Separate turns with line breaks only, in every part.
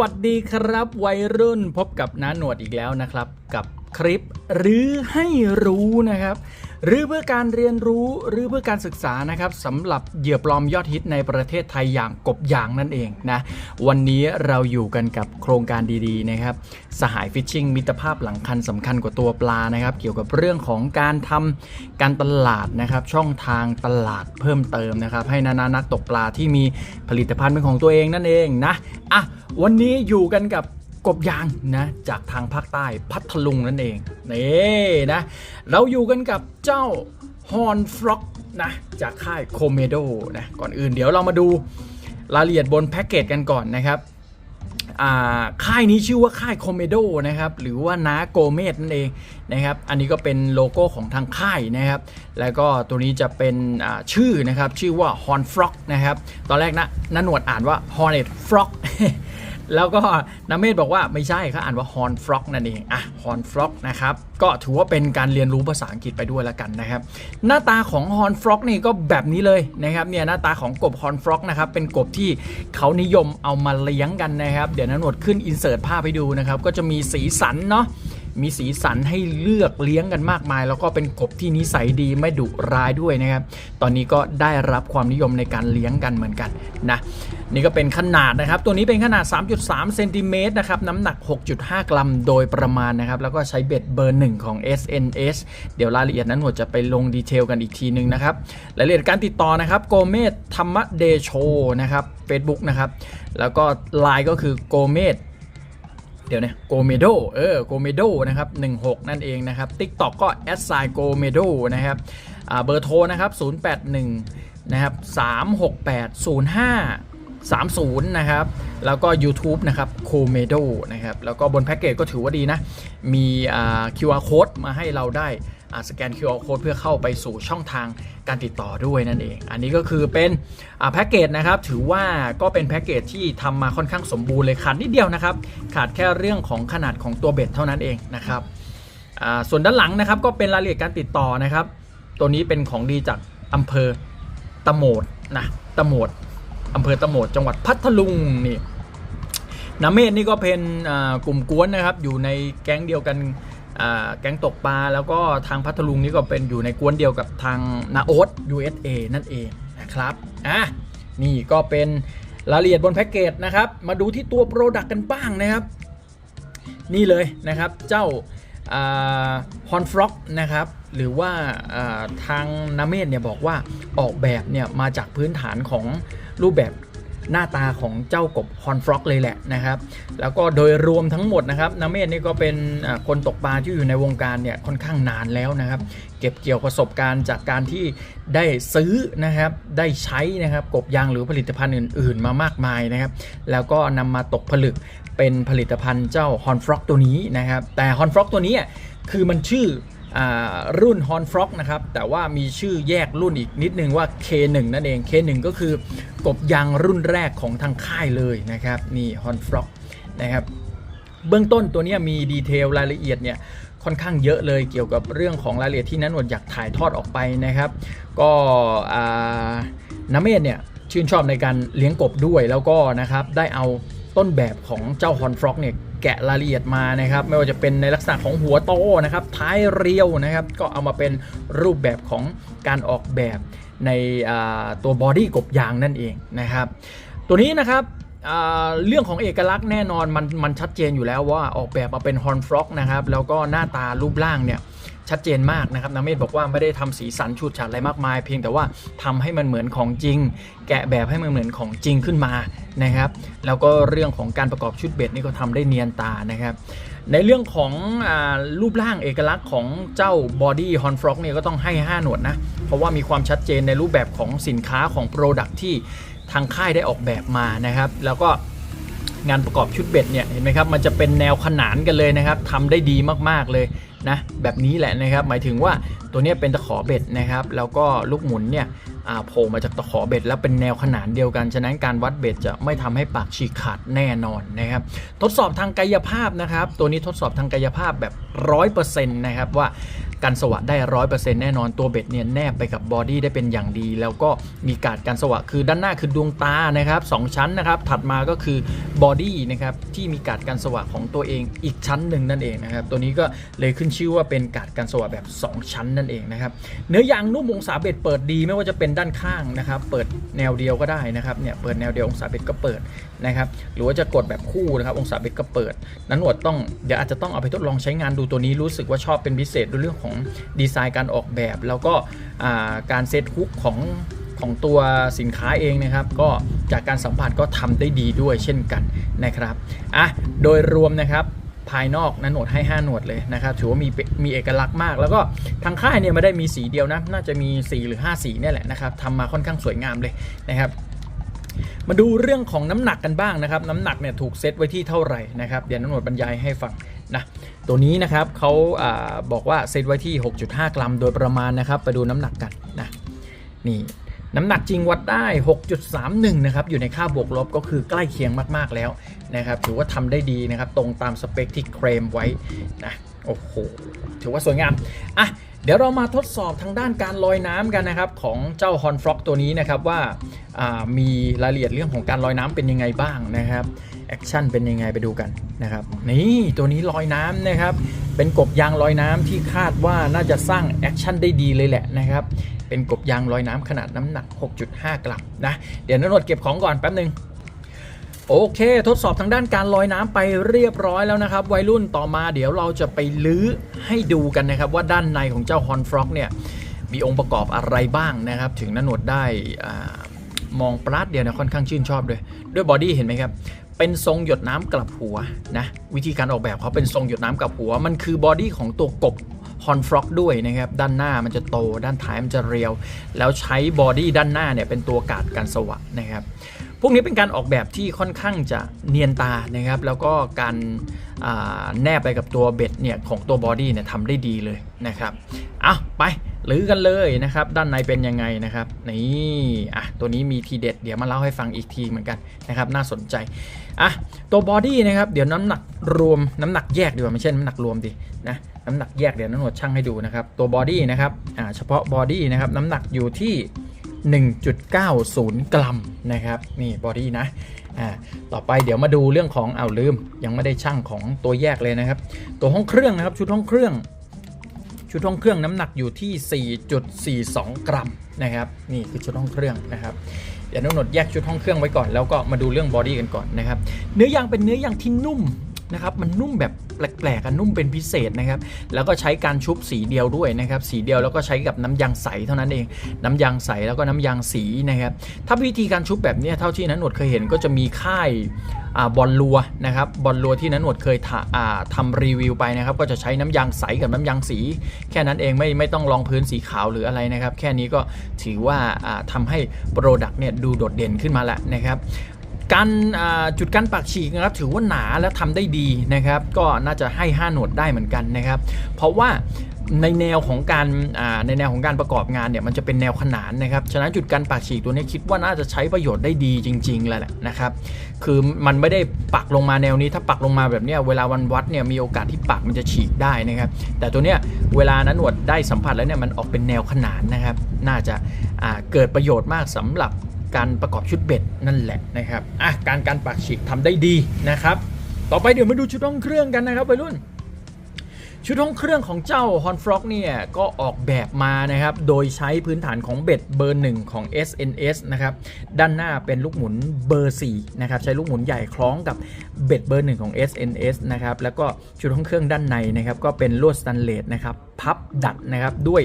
วัสดีครับวัยรุ่นพบกับน้าหนวดอีกแล้วนะครับ กับคลิปหรือให้รู้นะครับหรือเพื่อการเรียนรู้หรือเพื่อการศึกษานะครับสำหรับเหยื่อปลอมยอดฮิตในประเทศไทยอย่างกบยางนั่นเองนะวันนี้เราอยู่กันกับโครงการดีๆนะครับสหายฟิชชิงมิตรภาพหลังคันสำคัญกว่าตัวปลานะครับเกี่ยวกับเรื่องของการทำการตลาดนะครับช่องทางตลาดเพิ่มเติมนะครับให้นานานักตกปลาที่มีผลิตภัณฑ์เป็นของตัวเองนั่นเองนะอะ วันนี้อยู่กันกับกบยางนะจากทางภาคใต้พัทลุงนั่นเองนี่นะ เราอยู่กันกับเจ้าฮอนฟล็อกนะจากค่ายโคเมโดนะก่อนอื่นเดี๋ยวเรามาดูรายละเอียดบนแพ็กเกจกันก่อนนะครับค่ายนี้ชื่อว่าค่ายโคเมโดนะครับหรือว่านาโกเมดนั่นเองนะครับอันนี้ก็เป็นโลโก้ของทางค่ายนะครับ แล้วก็ตัวนี้จะเป็นชื่อนะครับชื่อว่า Horn Frog นะครับตอนแรกนะนันหนวดอ่านว่า Hornet Frog แล้วก็นาเมธบอกว่าไม่ใช่เขาอ่านว่า Horn Frog นั่นเองอะ Horn Frog นะครับก็ถือว่าเป็นการเรียนรู้ภาษาอังกฤษไปด้วยแล้วกันนะครับ หน้าตาของ Horn Frog นี่ก็แบบนี้เลยนะครับเนี่ยหน้าตาของกบ Horn Frog นะครับเป็นกบที่เขานิยมเอามาเลี้ยงกันนะครับ เดี๋ยวนันหนวดขึ้นอินเสิร์ตภาพให้ดูนะครับ ก็จะมีสีสันเนาะมีสีสันให้เลือกเลี้ยงกันมากมาย แล้วก็เป็นกบที่นิสัยดีไม่ดุร้ายด้วยนะครับ ตอนนี้ก็ได้รับความนิยมในการเลี้ยงกันเหมือนกันนะ นี่ก็เป็นขนาดนะครับ ตัวนี้เป็นขนาด 3.3 เซนติเมตรนะครับ น้ำหนัก 6.5 กรัมโดยประมาณนะครับ แล้วก็ใช้เบ็ดเบอร์หนึ่งของ SNS เดี๋ยวรายละเอียดนั้นหนวดจะไปลงดีเทลกันอีกทีหนึ่งนะครับ รายละเอียดการติดต่อนะครับโกเมตธรรมเดโชนะครับ Facebook นะครับ แล้วก็ไลน์ก็คือโกเมตเดี๋ยวนะโกเมโดเออโกเมโดนะครับ16 นั่นเองนะครับ TikTok ก็แอดไซโกเมโดนะครับเบอร์โทรนะครับ 081 นะครับ 368 05 30 นะครับ แล้วก็ YouTube นะครับโคเมโดนะครับ แล้วก็บนแพ็กเกจก็ถือว่าดีนะ มีอ่า QR code มาให้เราได้อ่าสแกน QR code เพื่อเข้าไปสู่ช่องทางการติดต่อด้วยนั่นเอง อันนี้ก็คือเป็นอ่าแพ็กเกจนะครับ ถือว่าก็เป็นแพ็กเกจที่ทำมาค่อนข้างสมบูรณ์เลยขาดนิดเดียวนะครับ ขาดแค่เรื่องของขนาดของตัวเบ็ดเท่านั้นเองนะครับอ่าส่วนด้านหลังนะครับก็เป็นรายละเอียดการติดต่อนะครับ ตัวนี้เป็นของดีจากอำเภอตะโหมดนะตะโหมด อำเภอตะโหมดจังหวัดพัทลุงนี่นาเมธนี่ก็เป็นกลุ่มกวนนะครับ อยู่ในแก๊งเดียวกันแก๊งตกปลาแล้วก็ทางพัทลุงนี่ก็เป็นอยู่ในกวนเดียวกับทางนาโอ๊ต USA นั่นเองนะครับอะนี่ก็เป็นรายละเอียดบนแพ็กเกจนะครับ มาดูที่ตัวโปรดักต์กันบ้างนะครับ นี่เลยนะครับเจ้าฮอนฟล็อกนะครับ หรือว่าอาทางนาเมศเนี่ยบอกว่าออกแบบเนี่ยมาจากพื้นฐานของ รูปแบบหน้าตาของเจ้ากบฮอนฟล็อกเลยแหละนะครับ แล้วก็โดยรวมทั้งหมดนะครับนาเมศนี่ก็เป็นคนตกปลาที่อยู่ในวงการเนี่ยค่อนข้างนานแล้วนะครับ เก็บเกี่ยวประสบการณ์จากการที่ได้ซื้อนะครับ ได้ใช้นะครับกบยางหรือผลิตภัณฑ์อื่น ๆ มามากมายนะครับ แล้วก็นำมาตกผลึกเป็นผลิตภัณฑ์เจ้า Horn Frog ตัวนี้นะครับ แต่ Horn Frog ตัวนี้อะคือมันชื่อ รุ่น Horn Frog นะครับ แต่ว่ามีชื่อแยกรุ่นอีกนิดนึงว่า K1 นั่นเอง K1 ก็คือกบยางรุ่นแรกของทางค่ายเลยนะครับ นี่ Horn Frog นะครับเบื้องต้นตัวนี้มีดีเทลรายละเอียดเนี่ยค่อนข้างเยอะเลยเกี่ยวกับเรื่องของรายละเอียดที่นั้นหนวดอยากถ่ายทอดออกไปนะครับ ก็น้าเมธเนี่ยชื่นชอบในการเลี้ยงกบด้วยแล้วก็นะครับได้เอา ต้นแบบของเจ้าฮอนฟล็อกเนี่ยแกะรายละเอียดมานะครับ ไม่ว่าจะเป็นในลักษณะของหัวโตนะครับท้ายเรียวนะครับ ก็เอามาเป็นรูปแบบของการออกแบบในตัวบอดี้กบยางนั่นเองนะครับ ตัวนี้นะครับ เรื่องของเอกลักษณ์แน่นอนมันมันชัดเจนอยู่แล้วว่าออกแบบมาเป็นฮอนฟล็อกนะครับแล้วก็หน้าตารูปร่างเนี่ยชัดเจนมากนะครับนาเมธบอกว่าไม่ได้ทำสีสันฉูดฉาดอะไรมากมาย เพียงแต่ว่าทำให้มันเหมือนของจริง แกะแบบให้มันเหมือนของจริงขึ้นมานะครับ แล้วก็เรื่องของการประกอบชุดเบ็ดนี่ก็ทำได้เนียนตานะครับในเรื่องของอรูปร่างเอกลักษณ์ของเจ้าบอดี้ฮอนฟล็อกเนี่ยก็ต้องให้ 5 หนวดนะ เพราะว่ามีความชัดเจนในรูปแบบของสินค้าของโปรดักที่ ทางค่ายได้ออกแบบมานะครับ แล้วก็งานประกอบชุดเบ็ดเนี่ยเห็นไหมครับมันจะเป็นแนวขนานกันเลยนะครับทำได้ดีมากๆเลยนะแบบนี้แหละนะครับหมายถึงว่าตัวนี้เป็นตะขอเบ็ดนะครับแล้วก็ลูกหมุนเนี่ยโผล่มาจากตะขอเบ็ด แล้วเป็นแนวขนานเดียวกัน ฉะนั้นการวัดเบ็ดจะไม่ทำให้ปากฉีกขาดแน่นอนนะครับทดสอบทางกายภาพนะครับ ตัวนี้ทดสอบทางกายภาพแบบ 100%นะครับว่า กันสวะได้ร้อยเปอร์เซ็นต์แน่นอนตัวเบ็ดเนี่ยแนบไปกับบอดี้ได้เป็นอย่างดี แล้วก็มีการกันสวะคือด้านหน้าคือดวงตานะครับสองชั้นนะครับ ถัดมาก็คือบอดี้นะครับที่มีการกันสวะของตัวเองอีกชั้นหนึ่งนั่นเองนะครับ ตัวนี้ก็เลยขึ้นชื่อว่าเป็นการกันสวะแบบ 2 ชั้นนั่นเองนะครับ เนื้อยางนุ่มองศาเบ็ดเปิดดีไม่ว่าจะเป็นด้านข้างนะครับ เปิดแนวเดียวก็ได้นะครับเนี่ยเปิดแนวเดียวองศาเบ็ดก็เปิดนะครับ หรือว่าจะกดแบบคู่นะครับ องศาเบ็ดก็เปิด นั้นหนวดต้องเดี๋ยวอาจจะต้องเอาไปทดลองใช้งานดูตัวนี้รู้สึกว่าชอบเป็นพิเศษด้วยเรื่องของดีไซน์การออกแบบ แล้วก็การเซตฮุกของของตัวสินค้าเองนะครับ ก็จากการสัมผัสก็ทำได้ดีด้วยเช่นกันนะครับอะโดยรวมนะครับภายนอกนะหนวดให้ 5 หนวดเลยนะครับถือว่ามีมีเอกลักษณ์มาก แล้วก็ทางค่ายเนี่ยไม่ได้มีสีเดียวนะ น่าจะมี 4 หรือ 5 สีเนี่ยแหละนะครับทำมาค่อนข้างสวยงามเลยนะครับ มาดูเรื่องของน้ำหนักกันบ้างนะครับ น้ำหนักเนี่ยถูกเซตไว้ที่เท่าไหร่นะครับ เดี๋ยวน้ำหนวดบรรยายให้ฟังนะ ตัวนี้นะครับเขาอาบอกว่าเซตไว้ที่ 6.5 กรัมโดยประมาณนะครับ ไปดูน้ำหนักกันนะนี่น้ำหนักจริงวัดได้ 6.31 นะครับ อยู่ในค่าบวกลบก็คือใกล้เคียงมาก ๆ แล้วนะครับ ถือว่าทำได้ดีนะครับ ตรงตามสเปคที่เคลมไว้นะ โอ้โห ถือว่าสวยงาม อะ เดี๋ยวเรามาทดสอบทางด้านการลอยน้ำกันนะครับ ของเจ้าฮอนฟล็อกตัวนี้นะครับว่าอ่ามีรายละเอียดเรื่องของการลอยน้ำเป็นยังไงบ้างนะครับ แอคชั่นเป็นยังไงไปดูกันนะครับนี่ตัวนี้ลอยน้ำนะครับเป็นกบยางลอยน้ำที่คาดว่าน่าจะสร้างแอคชั่นได้ดีเลยแหละนะครับเป็นกบยางลอยน้ำขนาดน้ำหนัก 6.5 กรัมนะเดี๋ยวนนวดเก็บของก่อนแป๊บหนึ่งโอเค ทดสอบทางด้านการลอยน้ำไปเรียบร้อยแล้วนะครับ วัยรุ่นต่อมาเดี๋ยวเราจะไปลื้อให้ดูกันนะครับ ว่าด้านในของเจ้าฮอนฟรอกเนี่ยมีองค์ประกอบอะไรบ้างนะครับ ถึงนนวดได้อามองปลัดเดียวนะค่อนข้างชื่นชอบด้วย ด้วยบอดี้เห็นไหมครับ เป็นทรงหยดน้ำกลับหัวนะวิธีการออกแบบเขาเป็นทรงหยดน้ำกลับหัว มันคือบอดี้ของตัวกบฮอนฟรอกด้วยนะครับ ด้านหน้ามันจะโต ด้านท้ายมันจะเรียว แล้วใช้บอดี้ด้านหน้าเนี่ยเป็นตัวกาดกันสวะนะครับ พวกนี้เป็นการออกแบบที่ค่อนข้างจะเนียนตานะครับ แล้วก็การาแนบไปกับตัวเบ็ดเนี่ยของตัวบอดี้เนี่ยทำได้ดีเลยนะครับ เอะไป หรือกันเลยนะครับ ด้านในเป็นยังไงนะครับ นี่อะตัวนี้มีทีเด็ด เดี๋ยวมาเล่าให้ฟังอีกทีเหมือนกันนะครับ น่าสนใจอะตัวบอดี้นะครับ เดี๋ยวน้ำหนักรวมน้ำหนักแยกดีกว่าไม่ใช่น้ำหนักรวมดินะน้ำหนักแยกเดี๋ยวน้ำหนวดช่างให้ดูนะครับ ตัวบอดี้นะครับอ่าเฉพาะบอดี้นะครับน้ำหนักอยู่ที่ 1.90 กรัมนะครับ นี่บอดี้นะอ่าต่อไปเดี๋ยวมาดูเรื่องของเอาวลืม ยังไม่ได้ช่างของตัวแยกเลยนะครับ ตัวห้องเครื่องนะครับ ชุดห้องเครื่อง ชุดห้องเครื่องน้ำหนักอยู่ที่ 4.42 กรัมนะครับนี่คือชุดห้องเครื่องนะครับเดี๋ยวน้องหนดแยกชุดห้องเครื่องไว้ก่อนแล้วก็มาดูเรื่องบอดี้กันก่อนนะครับเนื้อยางเป็นเนื้อยางที่นุ่ม นะครับมันนุ่มแบบแปลกๆอะนุ่มเป็นพิเศษนะครับแล้วก็ใช้การชุบสีเดียวด้วยนะครับสีเดียวแล้วก็ใช้กับน้ำยางใสเท่านั้นเอง น้ำยางใสแล้วก็น้ำยางสีนะครับถ้าวิธีการชุบแบบนี้เท่าที่นันหนวดเคยเห็นก็จะมีค่ายอบอลลัวนะครับบอลลัวที่นันหนวดเคยทาอ่าทำรีวิวไปนะครับก็จะใช้น้ำยางใสกับน้ำยางสี แค่นั้นเองไม่ไม่ต้องรองพื้นสีขาวหรืออะไรนะครับแค่นี้ก็ถือว่าอ่าทำให้โปรดักต์เนี่ยดูโดดเด่นขึ้นมาแล้วนะครับ การจุดกันปากฉีกนะครับถือว่าหนาและทำได้ดีนะครับ ก็น่าจะให้ 5 หนวดได้เหมือนกันนะครับ เพราะว่าในแนวของการในแนวของการประกอบงานเนี่ยมันจะเป็นแนวขนานนะครับฉะนั้นจุดกันปากฉีกตัวนี้คิดว่าน่าจะใช้ประโยชน์ได้ดีจริงๆแล้วแหละนะครับ คือมันไม่ได้ปักลงมาแนวนี้ถ้าปักลงมาแบบเนี้ยเวลาวันวัดเนี่ยมีโอกาสที่ปักมันจะฉีกได้นะครับ แต่ตัวเนี้ยเวลานั้นหนวดได้สัมผัสแล้วเนี่ยมันออกเป็นแนวขนานนะครับ น่าจะเกิดประโยชน์มากสำหรับ การประกอบชุดเบ็ดนั่นแหละนะครับอะการการปากฉีกทำได้ดีนะครับ ต่อไปเดี๋ยวมาดูชุดห้องเครื่องกันนะครับวัยรุ่น ชุดห้องเครื่องของเจ้า h o n f r o g เนี่ยก็ออกแบบมานะครับโดยใช้พื้นฐานของเบ็ดเบอร์หนึ่งของ SNS นะครับด้านหน้าเป็นลูกหมุนเบอร์4นะครับใช้ลูกหมุนใหญ่คล้องกับเบ็ดเบอร์หนึ่งของ SNS นะครับแล้วก็ชุดห้องเครื่องด้านในนะครับก็เป็นลวดสแตนเลสนะครับ พับดัดนะครับด้วย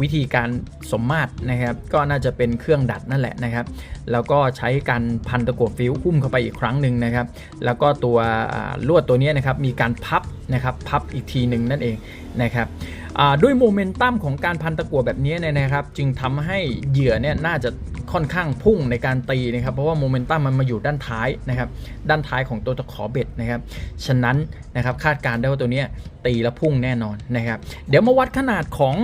วิธีการสมมาตรนะครับ ก็น่าจะเป็นเครื่องดัดนั่นแหละนะครับ แล้วก็ใช้การพันตะกั่วฟิวหุ้มเข้าไปอีกครั้งหนึ่งนะครับ แล้วก็ตัวลวดตัวนี้นะครับมีการพับนะครับพับอีกทีหนึ่งนั่นเองนะครับด้วยโมเมนตัมของการพันตะกั่วแบบนี้เนี่ยนะครับ จึงทำให้เหยื่อเนี่ยน่าจะ ค่อนข้างพุ่งในการตีนะครับ เพราะว่าโมเมนตัมมันมาอยู่ด้านท้ายนะครับ ด้านท้ายของตัวตะขอเบ็ดนะครับ ฉะนั้นนะครับคาดการณ์ได้ว่าตัวนี้ตีแล้วพุ่งแน่นอนนะครับ เดี๋ยวมาวัดขนาดของ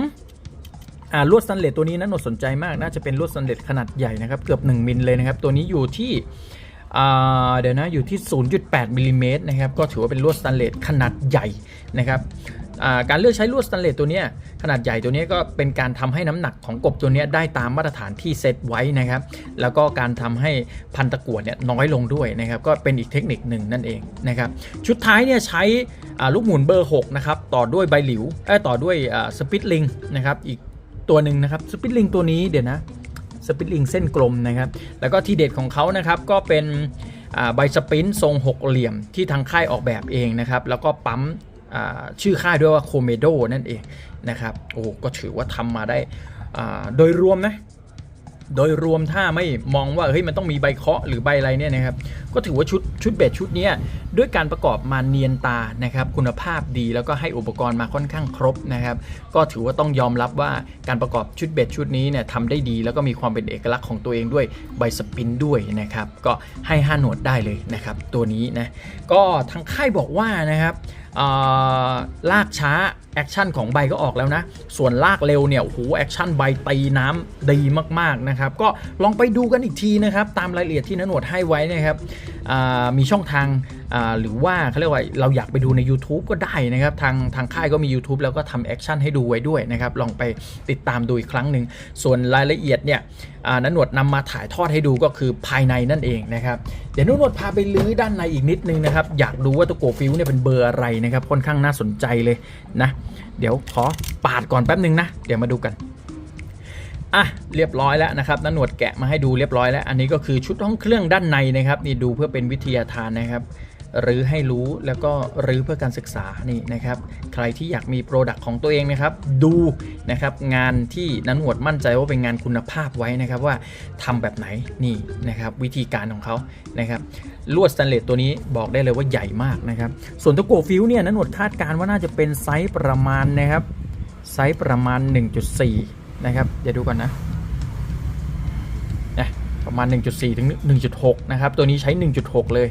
ลวดสแตนเลสตัวนี้นะหนดสนใจมาก น่าจะเป็นลวดสแตนเลสขนาดใหญ่นะครับ เกือบ 1 มิลเลยนะครับ ตัวนี้อยู่ที่เดี๋ยวนะอยู่ที่ 0.8มิลลิเมตรนะครับ ก็ถือว่าเป็นลวดสแตนเลสขนาดใหญ่นะครับ การเลือกใช้ลวดสแตนเลสตัวนี้ขนาดใหญ่ตัวนี้ก็เป็นการทำให้น้ำหนักของกบตัวนี้ได้ตามมาตรฐานที่เซตไว้นะครับ แล้วก็การทำให้พันตะกั่วเนี่ยน้อยลงด้วยนะครับ ก็เป็นอีกเทคนิคหนึ่งนั่นเองนะครับ ชุดท้ายเนี่ยใช้ลูกหมุนเบอร์ 6 นะครับ ต่อด้วยใบหลิวเอ้ต่อด้วยสปิตลิงนะครับ อีกตัวหนึ่งนะครับสปิตลิงตัวนี้เดี๋ยวนะสปิตลิงเส้นกลมนะครับ แล้วก็ทีเด็ดของเขานะครับก็เป็นใบสปินทรงหกเหลี่ยมที่ทางค่ายออกแบบเองนะครับ แล้วก็ปั๊ม ชื่อค่ายด้วยว่าโคเมโดนั่นเองนะครับโอ้ก็ถือว่าทำมาได้โดยรวมนะโดยรวมถ้าไม่มองว่าเฮ้ยมันต้องมีใบเคาะหรือใบอะไรเนี่ยนะครับก็ถือว่าชุดชุดเบสชุดนี้ด้วยการประกอบมาเนียนตานะครับคุณภาพดีแล้วก็ให้อุปกรณ์มาค่อนข้างครบนะครับก็ถือว่าต้องยอมรับว่าการประกอบชุดเบสชุดนี้เนี่ยทำได้ดี แล้วก็มีความเป็นเอกลักษณ์ของตัวเองด้วยใบสปินด้วยนะครับก็ให้ห้าหนวดได้เลยนะครับตัวนี้นะก็ทางค่ายบอกว่านะครับลากช้าแอคชั่นของใบก็ออกแล้วนะ ส่วนลากเร็วเนี่ยโอ้โหแอคชั่นใบตีน้ำดีมากๆนะครับก็ลองไปดูกันอีกทีนะครับตามรายละเอียดที่นนวดให้ไว้นะครับมีช่องทาง หรือว่าเขาเรียกว่าเราอยากไปดูใน YouTube ก็ได้นะครับ ทางทางค่ายก็มี YouTube แล้วก็ทำแอคชั่นให้ดูไว้ด้วยนะครับ ลองไปติดตามดูอีกครั้งหนึ่ง ส่วนรายละเอียดเนี่ยอ่านนวดนำมาถ่ายทอดให้ดูก็คือภายในนั่นเองนะครับ เดี๋ยวนันทวดพาไปลื้อด้านในอีกนิดนึงนะครับ อยากดูว่าตัวโกฟิวเนี่ยเป็นเบอร์อะไรนะครับค่อนข้างน่าสนใจเลยนะ เดี๋ยวขอปาดก่อนแป๊บนึงนะ เดี๋ยวมาดูกันอะเรียบร้อยแล้วนะครับนันหนวดแกะมาให้ดูเรียบร้อยแล้ว อันนี้ก็คือชุดห้องเครื่องด้านในนะครับ นี่ดูเพื่อเป็นวิทยาทานนะครับ รือให้รู้แล้วก็หรือเพื่อการศึกษานี่นะครับ ใครที่อยากมีโปรดักต์ของตัวเองนะครับ ดูนะครับงานที่นันหวดมั่นใจว่าเป็นงานคุณภาพไว้นะครับว่าทำแบบไหนนี่นะครับวิธีการของเขานะครับลวดสแตนเลสตัวนี้บอกได้เลยว่าใหญ่มากนะครับ ส่วนตัวโกฟิวเนี่ยนันหวดคาดการณ์ว่าน่าจะเป็นไซส์ประมาณนะครับไซส์ประมาณ 1.4 นะครับเดี๋ยวดูก่อนนะ ประมาณ 1.4 ถึง 1.6 นะครับ ตัวนี้ใช้ 1.6 เลย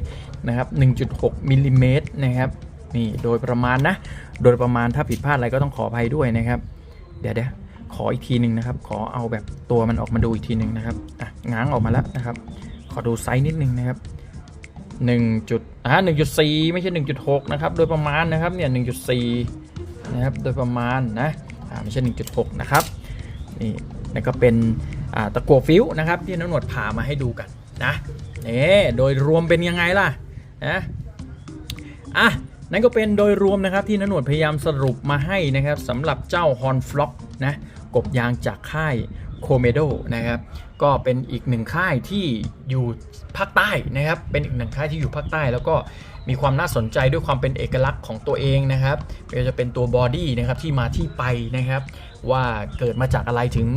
นะครับ 1.6 มิลลิเมตรนะครับนี่โดยประมาณนะ โดยประมาณถ้าผิดพลาดอะไรก็ต้องขออภัยด้วยนะครับ เดี๋ยวเดี๋ยวขออีกทีหนึ่งนะครับ ขอเอาแบบตัวมันออกมาดูอีกทีหนึ่งนะครับอะง้างออกมาแล้วนะครับ ขอดูไซส์นิดนึงนะครับ1จุดอ่า1.4 ไม่ใช่ 1.6 นะครับ โดยประมาณนะครับเนี่ย 1.4 นะครับ โดยประมาณนะ อ่าไม่ใช่ 1.6 นะครับ นี่นั่นก็เป็น ตะกัวฟิวนะครับที่น้ำหนวดพามาให้ดูกันนะนี่โดยรวมเป็นยังไงล่ะนะอะนั่นก็เป็นโดยรวมนะครับที่น้ำหนวดพยายามสรุปมาให้นะครับสำหรับเจ้าฮอนฟล็อกนะกบยางจากค่าย โคเมโดนะครับ ก็เป็นอีกหนึ่งค่ายที่อยู่ภาคใต้นะครับ เป็นอีกหนึ่งค่ายที่อยู่ภาคใต้ แล้วก็มีความน่าสนใจด้วยความเป็นเอกลักษณ์ของตัวเองนะครับไม่ว่าจะเป็นตัวบอดี้นะครับที่มาที่ไปนะครับ ว่าเกิดมาจากอะไรถึง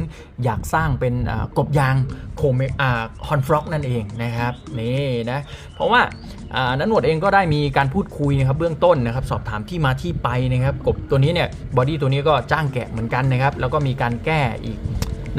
อยากสร้างเป็นกบยางโคเมอ่าฮอนฟล็อกนั่นเองนะครับนี่นะเพราะว่านันหนวดเองก็ได้มีการพูดคุยนะครับเบื้องต้นนะครับสอบถามที่มาที่ไปนะครับกบตัวนี้เนี่ยบอดี้ตัวนี้ก็จ้างแกะเหมือนกันนะครับ แล้วก็มีการแก้อีก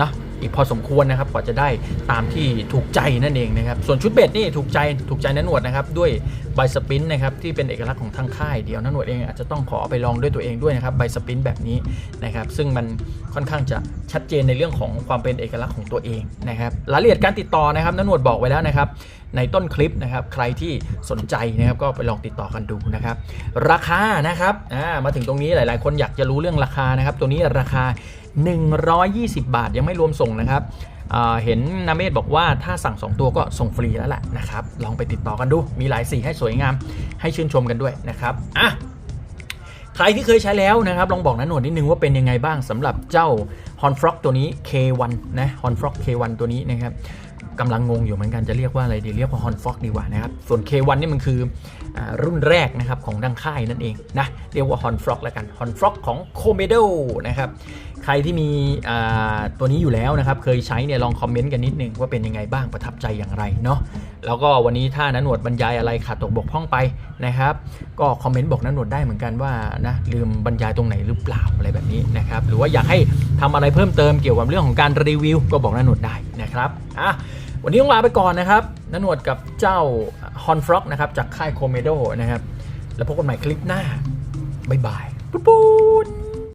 นาะอีกพอสมควรนะครับกว่าจะได้ตามที่ถูกใจนั่นเองนะครับ ส่วนชุดเบ็ดนี่ถูกใจถูกใจนันหนวดนะครับด้วยใบสปรินต์นะครับที่เป็นเอกลักษณ์ของทางค่ายเดียวนันหนวดเองอาจจะต้องขอไปลองด้วยตัวเองด้วยนะครับใบสปรินต์แบบนี้นะครับซึ่งมันค่อนข้างจะชัดเจนในเรื่องของความเป็นเอกลักษณ์ของตัวเองนะครับรายละเอียดการติดต่อนะครับนันหนวดบอกไว้แล้วนะครับในต้นคลิปนะครับใครที่สนใจนะครับก็ไปลองติดต่อกันดูนะครับราคานะครับมาถึงตรงนี้หลาย ๆ คนอยากจะรู้เรื่องราคานะครับตัวนี้ราคา 120 บาทยังไม่รวมส่งนะครับเห็นนาเมศบอกว่าถ้าสั่ง 2 ตัวก็ส่งฟรีแล้วแหละนะครับ ลองไปติดต่อกันดู มีหลายสีให้สวยงาม ให้ชื่นชมกันด้วยนะครับอะใครที่เคยใช้แล้วนะครับ ลองบอกนะหนวดนิดนึงว่าเป็นยังไงบ้างสำหรับเจ้า h o n f r o g ตัวนี้ K1 นะ h o n f r o g K1 ตัวนี้นะครับกำลังงงอยู่เหมือนกันจะเรียกว่าอะไรดีเรียกว่า h o n f r o g ดีกว่านะครับ ส่วน K1 นี่มันคืออรุ่นแรกนะครับของดังค่ายนั่นเองนะเรียกว่า h o n f r o g แล้วกัน h o n f r o g ของ Komedo นะครับ ใครที่มีตัวนี้อยู่แล้วนะครับ เคยใช้เนี่ยลองคอมเมนต์กันนิดนึงว่าเป็นยังไงบ้างประทับใจอย่างไรเนาะแล้วก็วันนี้ถ้านันหนวดบรรยายอะไรขาดตกบกพร่องไปนะครับ ก็คอมเมนต์บอกนันหนวดได้เหมือนกันว่านะลืมบรรยายตรงไหนหรือเปล่าอะไรแบบนี้นะครับ หรือว่าอยากให้ทำอะไรเพิ่มเติมเกี่ยวกับเรื่องของการรีวิว ก็บอกนันหนวดได้นะครับอะวันนี้ต้องลาไปก่อนนะครับนันหนวดกับเจ้าฮอนฟล็อกนะครับจากค่ายโคเมโดนะครับแล้วพบกันใหม่คลิปหน้าบ๊ายบายปุ๊ปุ๊บ